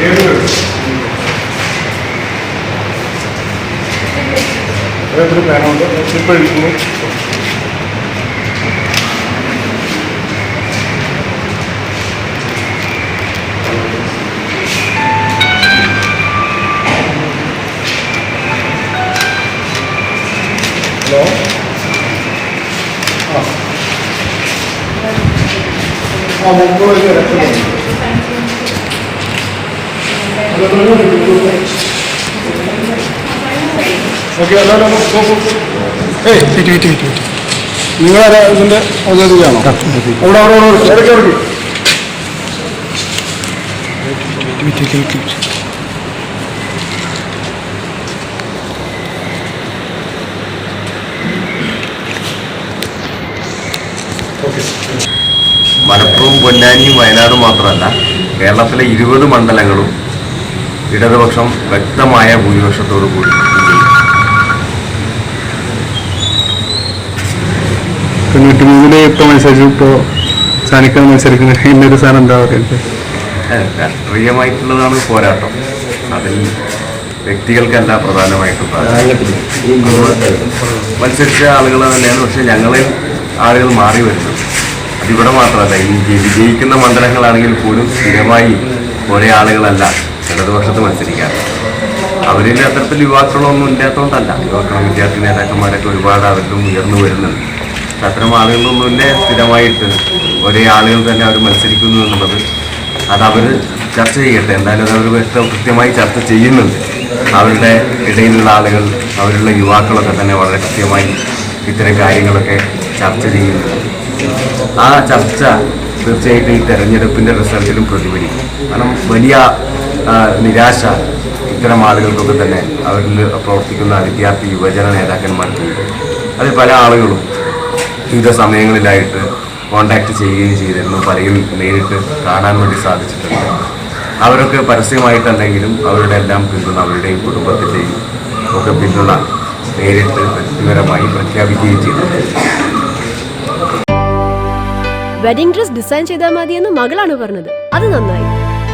Diyemiyoruz. Evet, bu ben oldu. Süper üstüne Hello? Ah. Ah, bu böyle yapalım. നിങ്ങളാരാ ഇതിന്റെ ഔദ്യോഗികയാണോ? അവിടെ അവിടെ അവിടെ ഇടയ്ക്ക് ഇടയ്ക്ക്. മലപ്പുറവും പൊന്നാനിയും വയനാടും മാത്രമല്ല കേരളത്തിലെ ഇരുപത് മണ്ഡലങ്ങളും ഇടതുപക്ഷം വ്യക്തമായ ഭൂരിപക്ഷത്തോടു കൂടി വിജയിക്കും തൊണ്ണൂറ്റി മൂന്നിൽ ഇപ്പോൾ മത്സരിച്ചു ഇപ്പോൾ സാനിക്കാൻ മത്സരിക്കുന്നത് ഇന്നൊരു സാധനം എന്താ പറയുന്നത്? രാഷ്ട്രീയമായിട്ടുള്ളതാണ് പോരാട്ടം. അതിൽ വ്യക്തികൾക്കല്ല പ്രധാനമായിട്ടും. മത്സരിച്ച ആളുകൾ തന്നെയാണ് പക്ഷെ ഞങ്ങളിൽ ആളുകൾ മാറി വരുന്നത്. അതിവിടെ മാത്രമല്ല ഈ ജയി- വിജയിക്കുന്ന മണ്ഡലങ്ങളാണെങ്കിൽ പോലും സ്ഥിരമായി ഒരേ ആളുകളല്ല. ഇടതുപക്ഷത്ത് മത്സരിക്കാറ് അവരിൽ അത്തരത്തിൽ യുവാക്കളൊന്നും ഇല്ലാത്തതുകൊണ്ടല്ല യുവാക്കളും വിദ്യാർത്ഥി നേതാക്കന്മാരൊക്കെ ഒരുപാട് അവരിലും ഉയർന്നു വരുന്നുണ്ട്. അത്തരം ആളുകളൊന്നുമില്ല സ്ഥിരമായിട്ട് ഒരേ ആളുകൾ തന്നെ അവർ മത്സരിക്കുന്നു എന്നുള്ളത് അത് അവർ ചർച്ച ചെയ്യട്ടെ. എന്തായാലും അത് അവർ കൃത്യമായി ചർച്ച ചെയ്യുന്നുണ്ട്. അവരുടെ ഇടയിലുള്ള ആളുകൾ അവരുള്ള യുവാക്കളൊക്കെ തന്നെ വളരെ കൃത്യമായി ഇത്തരം കാര്യങ്ങളൊക്കെ ചർച്ച ചെയ്യുന്നുണ്ട്. ആ ചർച്ച തീർച്ചയായിട്ടും ഈ തെരഞ്ഞെടുപ്പിന്റെ റിസൾട്ടിലും പ്രതിഫലിക്കും. കാരണം വലിയ നിരാശ ഇത്തരം ആളുകൾക്കൊക്കെ തന്നെ അവരിൽ പ്രവർത്തിക്കുന്ന വിദ്യാർത്ഥി യുവജന നേതാക്കന്മാർക്കുണ്ട് അതിൽ പല ആളുകളും വിവിധ സമയങ്ങളിലായിട്ട് കോണ്ടാക്ട് ചെയ്യുകയും ചെയ്തിരുന്നു പലരും നേരിട്ട് കാണാൻ വേണ്ടി സാധിച്ചിട്ടുണ്ട്. അവരൊക്കെ പരസ്യമായിട്ടല്ലെങ്കിലും അവരുടെ എല്ലാം പിന്തുണ അവരുടെയും കുടുംബത്തിന്റെയും ഒക്കെ പിന്തുണ നേരിട്ട് വ്യക്തിപരമായി പ്രഖ്യാപിക്കുകയും ചെയ്തിട്ടുണ്ട് വെഡിംഗ് ഡ്രസ് ഡിസൈൻ ചെയ്താൽ മതിയെന്ന് മകളാണ് പറഞ്ഞത്. അത് നന്നായി.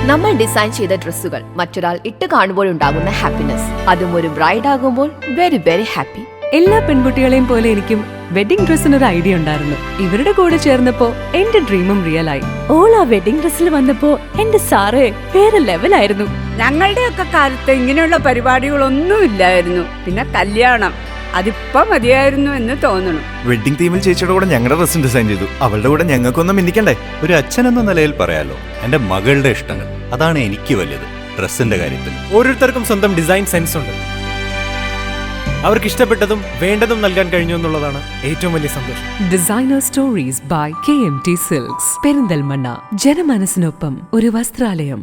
നമ്മൾ ഡിസൈൻ ചെയ്ത ഡ്രസ്സുകൾ മറ്റൊരാൾ ഇട്ട് കാണുമ്പോൾ ഉണ്ടാകുന്ന ഹാപ്പിനെസ് അതും ഒരു ബ്രൈഡ് ആകുമ്പോൾ വെരി വെരി ഹാപ്പി എല്ലാ പെൺകുട്ടികളെയും പോലെ എനിക്കും വെഡിംഗ് ഡ്രസ്സിന് ഒരു ഐഡിയ ഉണ്ടായിരുന്നു. ഇവരുടെ കൂടെ ചേർന്നപ്പോ എന്റെ ഡ്രീമും റിയൽ ആയി. ഓൾ ആ വെഡിംഗ് ഡ്രസ്സിൽ വന്നപ്പോ എന്റെ സാറ് വേറെ ലെവലായിരുന്നു ഞങ്ങളുടെ ഒക്കെ കാലത്ത് ഇങ്ങനെയുള്ള പരിപാടികളൊന്നും ഇല്ലായിരുന്നു. പിന്നെ കല്യാണം. അതിപ്പോ മതിയായിരുന്നു എന്ന് തോന്നണം. വെഡിംഗ് തീമിൽ ചേച്ചിയുടെ കൂടെ ഞങ്ങളുടെ ഡ്രസ്സും ഡിസൈൻ ചെയ്തു. അവളുടെ കൂടെ ഞങ്ങൾക്കൊന്നും മിന്നിക്കണ്ടേ? ഒരു അച്ഛൻ എന്ന നിലയിൽ പറയാലോ. എന്റെ മകളുടെ ഇഷ്ടങ്ങൾ. അതാണ് എനിക്ക് വലുത് ഡ്രസ്സിന്റെ കാര്യത്തിൽ. ഓരോരുത്തർക്കും സ്വന്തം ഡിസൈൻ സെൻസ് ഉണ്ട്. അവർക്ക് ഇഷ്ടപ്പെട്ടതും വേണ്ടതും നൽകാൻ കഴിഞ്ഞു എന്നുള്ളതാണ് ഏറ്റവും വലിയ സന്തോഷം. Designer stories by K M T silks Perinthalmanna. ജനമനസ്സിനൊപ്പം ഒരു വസ്ത്രാലയം.